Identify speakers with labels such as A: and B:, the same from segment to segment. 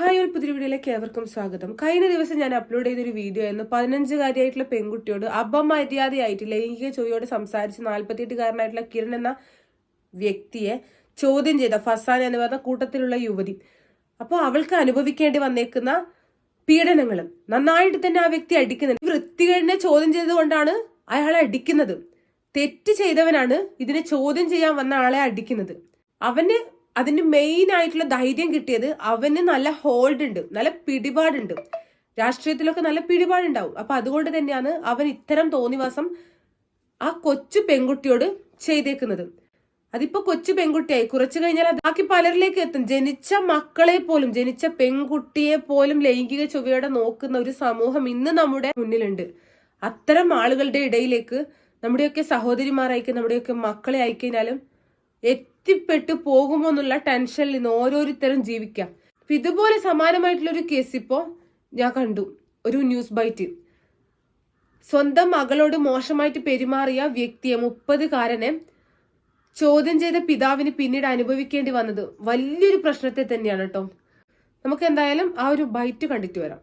A: Hi ഒരു പുതിയ വീഡിയോയിലേക്ക് ഏവർക്കും സ്വാഗതം. കഴിഞ്ഞ ദിവസം ഞാൻ അപ്ലോഡ് ചെയ്തൊരു വീഡിയോ ആയിരുന്നു. പതിനഞ്ചുകാരിയായിട്ടുള്ള പെൺകുട്ടിയോട് അപമര്യാദയായിട്ട് ലൈംഗിക ചോദ്യോട് സംസാരിച്ച് നാൽപ്പത്തിയെട്ടുകാരനായിട്ടുള്ള കിരൺ എന്ന വ്യക്തിയെ ചോദ്യം ചെയ്ത ഫസാൻ എന്ന് പറഞ്ഞ കൂട്ടത്തിലുള്ള യുവതി. അപ്പോൾ അവൾക്ക് അനുഭവിക്കേണ്ടി വന്നേക്കുന്ന പീഡനങ്ങളും നന്നായിട്ട് തന്നെ ആ വ്യക്തി അടിക്കുന്നുണ്ട്. വൃത്തികേടിനെ ചോദ്യം ചെയ്തുകൊണ്ടാണ് അയാളെ അടിക്കുന്നത്. തെറ്റ് ചെയ്തവനാണ് ഇതിനെ ചോദ്യം ചെയ്യാൻ വന്ന ആളെ അടിക്കുന്നത്. അവന് അതിന് മെയിൻ ആയിട്ടുള്ള ധൈര്യം കിട്ടിയത് അവന് നല്ല ഹോൾഡ് ഉണ്ട് നല്ല പിടിപാടുണ്ട്. രാഷ്ട്രീയത്തിലൊക്കെ നല്ല പിടിപാടുണ്ടാവും. അപ്പൊ അതുകൊണ്ട് തന്നെയാണ് അവൻ ഇത്തരം തോന്നിവാസം ആ കൊച്ചു പെൺകുട്ടിയോട് ചെയ്തേക്കുന്നത്. അതിപ്പോ കൊച്ചു പെൺകുട്ടിയായി. കുറച്ചു കഴിഞ്ഞാൽ ബാക്കി പലരിലേക്ക് എത്തും. ജനിച്ച മക്കളെ പോലും ജനിച്ച പെൺകുട്ടിയെ പോലും ലൈംഗിക ചൊവ്വയോടെ നോക്കുന്ന ഒരു സമൂഹം ഇന്ന് നമ്മുടെ മുന്നിലുണ്ട്. അത്തരം ആളുകളുടെ ഇടയിലേക്ക് നമ്മുടെയൊക്കെ സഹോദരിമാരായിക്കും നമ്മുടെയൊക്കെ മക്കളെ അയക്കഴിഞ്ഞാലും എത്തിപ്പെട്ടു പോകുമോ എന്നുള്ള ടെൻഷനിൽ നിന്ന് ഓരോരുത്തരും ജീവിക്കാം. അപ്പൊ ഇതുപോലെ സമാനമായിട്ടുള്ള ഒരു കേസ് ഇപ്പോ ഞാൻ കണ്ടു. ഒരു ന്യൂസ് ബൈറ്റ് സ്വന്തം മകളോട് മോശമായിട്ട് പെരുമാറിയ വ്യക്തിയെ മുപ്പതുകാരനെ ചോദ്യം ചെയ്ത പിതാവിന് പിന്നീട് അനുഭവിക്കേണ്ടി വന്നത് വലിയൊരു പ്രശ്നത്തെ തന്നെയാണ് കേട്ടോ. നമുക്ക് എന്തായാലും ആ ഒരു ബൈറ്റ് കണ്ടിട്ട് വരാം.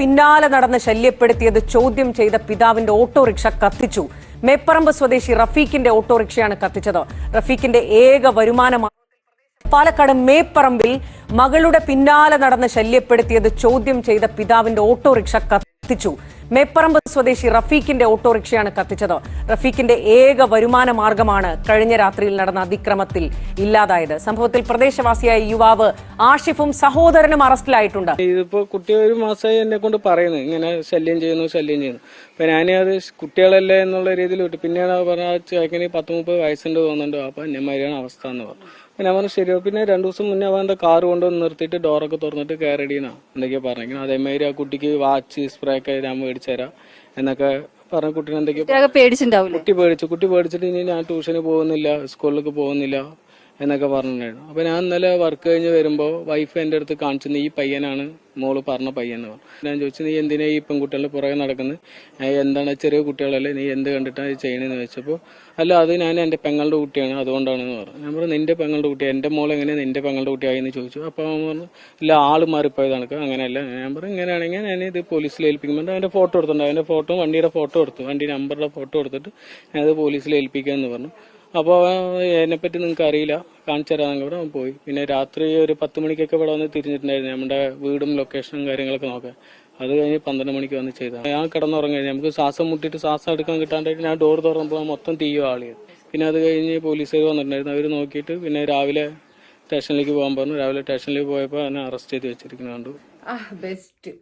B: പിന്നാലെ നടന്ന് ശല്യപ്പെടുത്തിയത് ചോദ്യം ചെയ്ത പിതാവിന്റെ ഓട്ടോറിക്ഷ കത്തിച്ചു. മേപ്പറമ്പ് സ്വദേശി റഫീഖിന്റെ ഓട്ടോറിക്ഷയാണ് കത്തിച്ചത്. റഫീഖിന്റെ ഏക വരുമാനമാണ് പാലക്കാട് മേപ്പറമ്പിൽ മകളുടെ പിന്നാലെ നടന്ന് ശല്യപ്പെടുത്തിയത് ചോദ്യം ചെയ്ത പിതാവിന്റെ ഓട്ടോറിക്ഷ കത്തിച്ചു. മേപ്പറമ്പ് സ്വദേശി റഫീഖിന്റെ ഓട്ടോറിക്ഷയാണ് കത്തിച്ചത്. റഫീഖിന്റെ ഏക വരുമാന മാർഗമാണ് കഴിഞ്ഞ രാത്രിയിൽ നടന്ന അതിക്രമത്തിൽ ഇല്ലാതായത്. സംഭവത്തിൽ പ്രദേശവാസിയായ യുവാവ് ആഷിഫും സഹോദരനും അറസ്റ്റിലായിട്ടുണ്ട്.
C: ഇതിപ്പോ കുട്ടി ഒരു മാസമായി എന്നെ കൊണ്ട് പറയുന്നു. ഇങ്ങനെ ശല്യം ചെയ്യുന്നു ശല്യം ചെയ്യുന്നു. അപ്പൊ അത് കുട്ടികളല്ലേ എന്നുള്ള രീതിയിൽ വിട്ടു. പിന്നെയാണ് പറഞ്ഞ പത്ത് മുപ്പത് വയസ്സുണ്ട് തോന്നുന്നുണ്ട്. അപ്പൊ അന്യമാരിയാണ് അവസ്ഥ എന്ന് പറഞ്ഞു. ഞാൻ പറഞ്ഞു ശരി. പിന്നെ രണ്ടു ദിവസം മുന്നേ അവൻ കാർ കൊണ്ടുവന്ന് നിർത്തിയിട്ട് ഡോറൊക്കെ തുറന്നിട്ട് കയറടിയെന്നാ എന്തൊക്കെയാ പറഞ്ഞിരിക്കുന്നത്. അതേമാതിരി ആ കുട്ടിക്ക് വാച്ച് സ്പ്രേ ഒക്കെ ഞാൻ തരാം എന്നൊക്കെ പറഞ്ഞ കുട്ടീനെ എന്തൊക്കെയാ
D: കുട്ടിയൊക്കെ
C: കുട്ടി പേടിച്ചു. കുട്ടി പേടിച്ചിട്ട് ഇനി ഞാൻ ട്യൂഷന് പോകുന്നില്ല സ്കൂളിലേക്ക് പോകുന്നില്ല. എന്നൊക്കെ പറഞ്ഞിട്ടുണ്ടായിരുന്നു. അപ്പൊ ഞാൻ ഇന്നലെ വർക്ക് കഴിഞ്ഞ് വരുമ്പോ വൈഫ് എന്റെ അടുത്ത് കാണിച്ചു ഈ പയ്യനാണ് മോൾ പറഞ്ഞ പയ്യൻ എന്ന് പറഞ്ഞു ഞാൻ ചോദിച്ചു നീ എന്തിനാ ഈ പെൺകുട്ടികളുടെ പുറകെ നടക്കുന്നത് എന്താണ് ചെറിയ കുട്ടികളല്ലേ നീ എന്ത് കണ്ടിട്ടാണ് ഇത് ചെയ്യണെന്ന് ചോദിച്ചപ്പോൾ അല്ല അത് ഞാൻ എന്റെ പെങ്ങളുടെ കുട്ടിയാണ് അതുകൊണ്ടാണെന്ന് പറഞ്ഞു. ഞാൻ പറഞ്ഞു നിന്റെ പെങ്ങളുടെ കുട്ടി എന്റെ മോൾ എങ്ങനെ നിന്റെ പെങ്ങളുടെ കുട്ടിയായി? എന്ന് ചോദിച്ചു. അപ്പൊ അവൻ പറഞ്ഞു ഇല്ല ആൾ മാറിപ്പോയത് നടക്കുക അങ്ങനെയല്ല. ഞാൻ പറഞ്ഞു ഇങ്ങനെയാണെങ്കിൽ ഞാൻ ഇത് പോലീസിൽ ഏൽപ്പിക്കുമ്പോൾ അവന്റെ ഫോട്ടോ എടുത്തിട്ടുണ്ട് അവന്റെ ഫോട്ടോ വണ്ടിയുടെ ഫോട്ടോ എടുത്തു. വണ്ടി നമ്പറുടെ ഫോട്ടോ എടുത്തിട്ട് ഞാനത് പോലീസിൽ ഏൽപ്പിക്കാന്ന് പറഞ്ഞു. അപ്പോൾ അതിനെപ്പറ്റി നിങ്ങൾക്ക് അറിയില്ല. കാണിച്ചു പറഞ്ഞ് അവൻ പോയി. പിന്നെ രാത്രി ഒരു പത്ത് മണിക്കൊക്കെ ഇവിടെ വന്ന് തിരിഞ്ഞിട്ടുണ്ടായിരുന്നു. നമ്മുടെ വീടും ലൊക്കേഷനും കാര്യങ്ങളൊക്കെ നോക്കാൻ. അത് കഴിഞ്ഞ് പന്ത്രണ്ട് മണിക്ക് വന്ന് ചെയ്താൽ ഞാൻ കിടന്നുറങ്ങി. നമുക്ക് ശ്വാസം മുട്ടിയിട്ട് ശ്വാസം എടുക്കാൻ കിട്ടാണ്ടായിട്ട് ഞാൻ ഡോർ തുറന്നപ്പോൾ മൊത്തം തീയോ ആളിയത് പിന്നെ അത് കഴിഞ്ഞ് പോലീസുകാർ വന്നിട്ടുണ്ടായിരുന്നു. അവർ നോക്കിയിട്ട് പിന്നെ രാവിലെ സ്റ്റേഷനിലേക്ക് പോകാൻ പറഞ്ഞു. രാവിലെ സ്റ്റേഷനിലേക്ക് പോയപ്പോൾ എന്നെ അറസ്റ്റ് ചെയ്ത്
A: വെച്ചിരിക്കുന്നുണ്ട് ബെസ്റ്റ്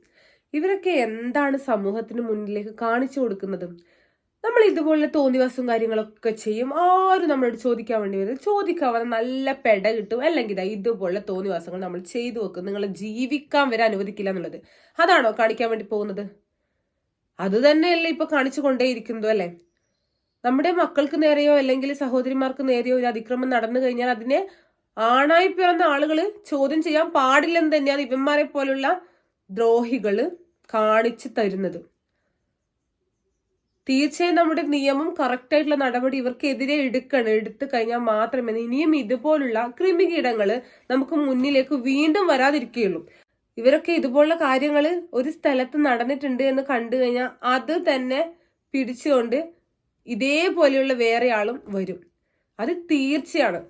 A: ഇവരൊക്കെ എന്താണ് സമൂഹത്തിന് മുന്നിലേക്ക് കാണിച്ചു കൊടുക്കുന്നത്? നമ്മൾ ഇതുപോലെ തോന്നിവാസവും കാര്യങ്ങളൊക്കെ ചെയ്യും. ആരും നമ്മളോട് ചോദിക്കാൻ വേണ്ടി വരും ചോദിക്കാൻ വന്ന നല്ല പെട കിട്ടും. അല്ലെങ്കിൽ ഇതാ ഇതുപോലെ തോന്നിവാസങ്ങൾ നമ്മൾ ചെയ്തു വെക്കും. നിങ്ങൾ ജീവിക്കാൻ വരെ അനുവദിക്കില്ല എന്നുള്ളത്. അതാണോ കാണിക്കാൻ വേണ്ടി പോകുന്നത്? അത് തന്നെയല്ലേ ഇപ്പൊ കാണിച്ചു കൊണ്ടേയിരിക്കുന്നതോ അല്ലേ? നമ്മുടെ മക്കൾക്ക് നേരെയോ അല്ലെങ്കിൽ സഹോദരിമാർക്ക് നേരെയോ ഒരു അതിക്രമം നടന്നു കഴിഞ്ഞാൽ അതിനെ ആണായി പിറന്ന ആളുകൾ ചോദ്യം ചെയ്യാൻ പാടില്ലെന്ന് തന്നെയാണ് ഇവന്മാരെ പോലുള്ള ദ്രോഹികൾ കാണിച്ചു തരുന്നത്. തീർച്ചയായും നമ്മുടെ നിയമം കറക്റ്റ് ആയിട്ടുള്ള നടപടി ഇവർക്കെതിരെ എടുക്കണം. എടുത്തു കഴിഞ്ഞാൽ മാത്രമേ ഇനിയും ഇതുപോലുള്ള കൃമികീടങ്ങൾ നമുക്ക് മുന്നിലേക്ക് വീണ്ടും വരാതിരിക്കുകയുള്ളൂ. ഇവരൊക്കെ ഇതുപോലുള്ള കാര്യങ്ങൾ ഒരു സ്ഥലത്ത് നടന്നിട്ടുണ്ട് എന്ന് കണ്ടു കഴിഞ്ഞാൽ അത് തന്നെ പിടിച്ചുകൊണ്ട് ഇതേപോലെയുള്ള വേറെ ആളും വരും. അത് തീർച്ചയാണ്.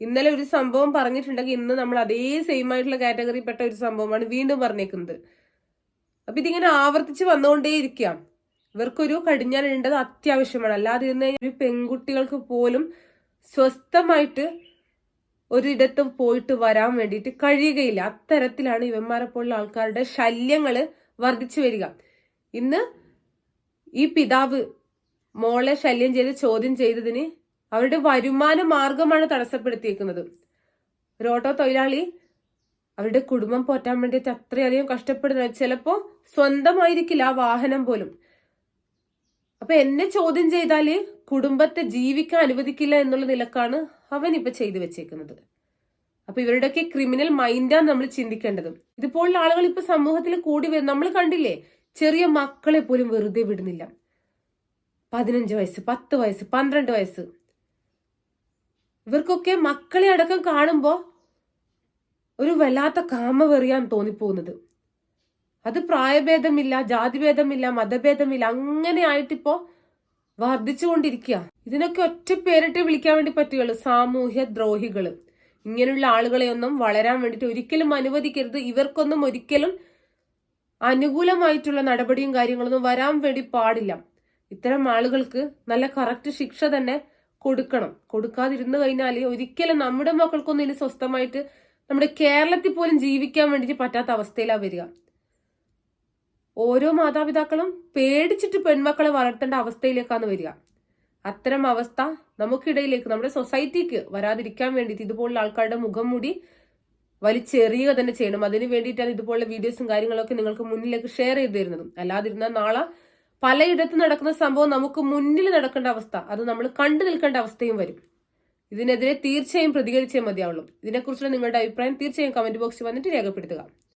A: ഇന്നലെ ഒരു സംഭവം പറഞ്ഞിട്ടുണ്ടെങ്കിൽ ഇന്ന് നമ്മൾ അതേ സെയിം ആയിട്ടുള്ള കാറ്റഗറിയിൽപ്പെട്ട ഒരു സംഭവമാണ് വീണ്ടും പറഞ്ഞേക്കുന്നത്. അപ്പൊ ഇതിങ്ങനെ ആവർത്തിച്ച് വന്നുകൊണ്ടേയിരിക്കാം. ഇവർക്കൊരു കടിഞ്ഞാൻ ഇടേണ്ടത് അത്യാവശ്യമാണ്. അല്ലാതെ ഇരുന്ന് ഒരു പെൺകുട്ടികൾക്ക് പോലും സ്വസ്ഥമായിട്ട് ഒരിടത്ത് പോയിട്ട് വരാൻ വേണ്ടിയിട്ട് കഴിയുകയില്ല. അത്തരത്തിലാണ് ഇവന്മാരെ പോലുള്ള ആൾക്കാരുടെ ശല്യങ്ങൾ വർദ്ധിച്ചു വരിക. ഇന്ന് ഈ പിതാവ് മോളെ ശല്യം ചെയ്ത് ചോദ്യം ചെയ്തതിന് അവരുടെ വരുമാന മാർഗമാണ് തടസ്സപ്പെടുത്തിയേക്കുന്നത്. ഒരു ഓട്ടോ തൊഴിലാളി അവരുടെ കുടുംബം പോറ്റാൻ വേണ്ടിയിട്ട് അത്രയധികം കഷ്ടപ്പെടുന്ന ചിലപ്പോ സ്വന്തമായിരിക്കില്ല ആ വാഹനം പോലും. അപ്പൊ എന്നെ ചോദ്യം ചെയ്താൽ കുടുംബത്തെ ജീവിക്കാൻ അനുവദിക്കില്ല എന്നുള്ള നിലക്കാണ് അവൻ ഇപ്പൊ ചെയ്തു വെച്ചേക്കുന്നത്. അപ്പൊ ഇവരുടെയൊക്കെ ക്രിമിനൽ മൈൻഡാണ് നമ്മൾ ചിന്തിക്കേണ്ടത്. ഇതുപോലുള്ള ആളുകൾ ഇപ്പൊ സമൂഹത്തിൽ കൂടി വരും. നമ്മൾ കണ്ടില്ലേ? ചെറിയ മക്കളെ പോലും വെറുതെ വിടുന്നില്ല. പതിനഞ്ച് വയസ്സ് പത്ത് വയസ്സ് പന്ത്രണ്ട് വയസ്സ്. ഇവർക്കൊക്കെ മക്കളെ അടക്കം കാണുമ്പോ ഒരു വല്ലാത്ത കാമ വെറിയാൻ തോന്നിപ്പോകുന്നത്. അത് പ്രായഭേദമില്ല ജാതിഭേദമില്ല മതഭേദമില്ല അങ്ങനെ ആയിട്ടിപ്പോ വർദ്ധിച്ചുകൊണ്ടിരിക്കുക ഇതിനൊക്കെ ഒറ്റ പേരിട്ട് വിളിക്കാൻ വേണ്ടി പറ്റുകയുള്ളൂ സാമൂഹ്യ ദ്രോഹികൾ. ഇങ്ങനെയുള്ള ആളുകളെയൊന്നും വളരാൻ വേണ്ടിയിട്ട് ഒരിക്കലും അനുവദിക്കരുത്. ഇവർക്കൊന്നും ഒരിക്കലും അനുകൂലമായിട്ടുള്ള നടപടിയും കാര്യങ്ങളൊന്നും വരാൻ വേണ്ടി പാടില്ല. ഇത്തരം ആളുകൾക്ക് നല്ല കറക്റ്റ് ശിക്ഷ തന്നെ കൊടുക്കണം. കൊടുക്കാതിരുന്നു കഴിഞ്ഞാൽ ഒരിക്കലും നമ്മുടെ മക്കൾക്കൊന്നും ഇനി സ്വസ്ഥമായിട്ട് നമ്മുടെ കേരളത്തിൽ പോലും ജീവിക്കാൻ വേണ്ടിയിട്ട് പറ്റാത്ത അവസ്ഥയിലാണ് വരിക. ഓരോ മാതാപിതാക്കളും പേടിച്ചിട്ട് പെൺമക്കളെ വളർത്തേണ്ട അവസ്ഥയിലേക്കാണ് വരിക. അത്തരം അവസ്ഥ നമുക്കിടയിലേക്ക് നമ്മുടെ സൊസൈറ്റിക്ക് വരാതിരിക്കാൻ വേണ്ടിയിട്ട് ഇതുപോലുള്ള ആൾക്കാരുടെ മുഖം മുടി വലിച്ചെറിയുക തന്നെ ചെയ്യണം. അതിന് വേണ്ടിയിട്ടാണ് ഇതുപോലുള്ള വീഡിയോസും കാര്യങ്ങളൊക്കെ നിങ്ങൾക്ക് മുന്നിലേക്ക് ഷെയർ ചെയ്തു തരുന്നതും. അല്ലാതിരുന്നാൽ നാളെ പലയിടത്ത് നടക്കുന്ന സംഭവം നമുക്ക് മുന്നിൽ നടക്കേണ്ട അവസ്ഥ അത് നമ്മൾ കണ്ടു നിൽക്കേണ്ട അവസ്ഥയും വരും. ഇതിനെതിരെ തീർച്ചയായും പ്രതികരിച്ചേ മതിയാവുള്ളൂ. ഇതിനെക്കുറിച്ചുള്ള നിങ്ങളുടെ അഭിപ്രായം തീർച്ചയായും കമന്റ് ബോക്സിൽ വന്നിട്ട് രേഖപ്പെടുത്തുക.